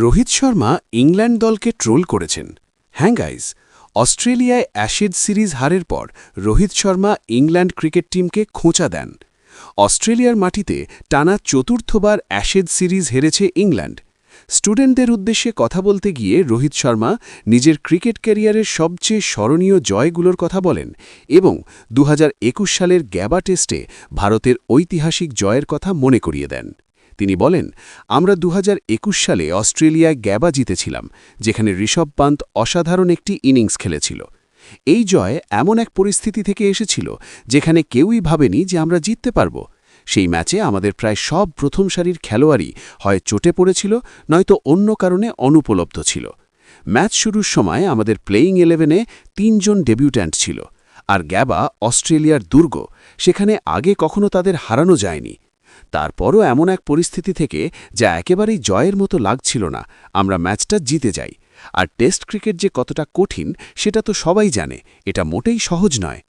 Rohit Sharma England দলকে troll করেছেন। হ্যাঁ গাইজ অস্ট্রেলিয়ায় অ্যাশেজ সিরিজ হারের পর রোহিত শর্মা ইংল্যান্ড ক্রিকেট টিমকে খোঁচা দেন। অস্ট্রেলিয়ার মাটিতে টানা চতুর্থবার অ্যাশেজ সিরিজ হেরেছে ইংল্যান্ড। স্টুডেন্টদের উদ্দেশ্যে কথা বলতে গিয়ে রোহিত শর্মা নিজের ক্রিকেট ক্যারিয়ারের সবচেয়ে স্মরণীয় জয়গুলোর কথা বলেন এবং দু হাজার একুশ সালের গ্যাবা টেস্টে ভারতের ঐতিহাসিক জয়ের কথা মনে করিয়ে দেন। তিনি বলেন, আমরা দু হাজার একুশ সালে অস্ট্রেলিয়ায় গ্যাবা জিতেছিলাম, যেখানে ঋষভ পান্ত অসাধারণ একটি ইনিংস খেলেছিল। এই জয় এমন এক পরিস্থিতি থেকে এসেছিল, যেখানে কেউই ভাবেনি যে আমরা জিততে পারব। সেই ম্যাচে আমাদের প্রায় সব প্রথম সারির খেলোয়াড়ই হয় চোটে পড়েছিল, নয়তো অন্য কারণে অনুপলব্ধ ছিল। ম্যাচ শুরুর সময় আমাদের প্লেয়িং ইলেভেনে তিনজন ডেবিউট্যান্ট ছিল, আর গ্যাবা অস্ট্রেলিয়ার দুর্গ, সেখানে আগে কখনো তাদের হারানো যায়নি। তারপরও এমন এক পরিস্থিতি থেকে যা একেবারেই জয়ের মতো লাগছিল না, আমরা ম্যাচটা জিতে যাই। আর টেস্ট ক্রিকেট যে কতটা কঠিন, সেটা তো সবাই জানে, এটা মোটেই সহজ নয়।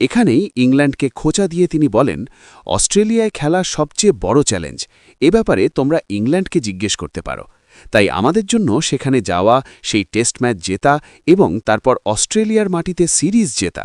এখানেই ইংল্যান্ডকে খোঁচা দিয়ে তিনি বলেন, অস্ট্রেলিয়ায় খেলা সবচেয়ে বড় চ্যালেঞ্জ, এ ব্যাপারে তোমরা ইংল্যান্ডকে জিজ্ঞেস করতে পারো। তাই আমাদের জন্য সেখানে যাওয়া, সেই টেস্ট ম্যাচ জেতা এবং তারপর অস্ট্রেলিয়ার মাটিতে সিরিজ জেতা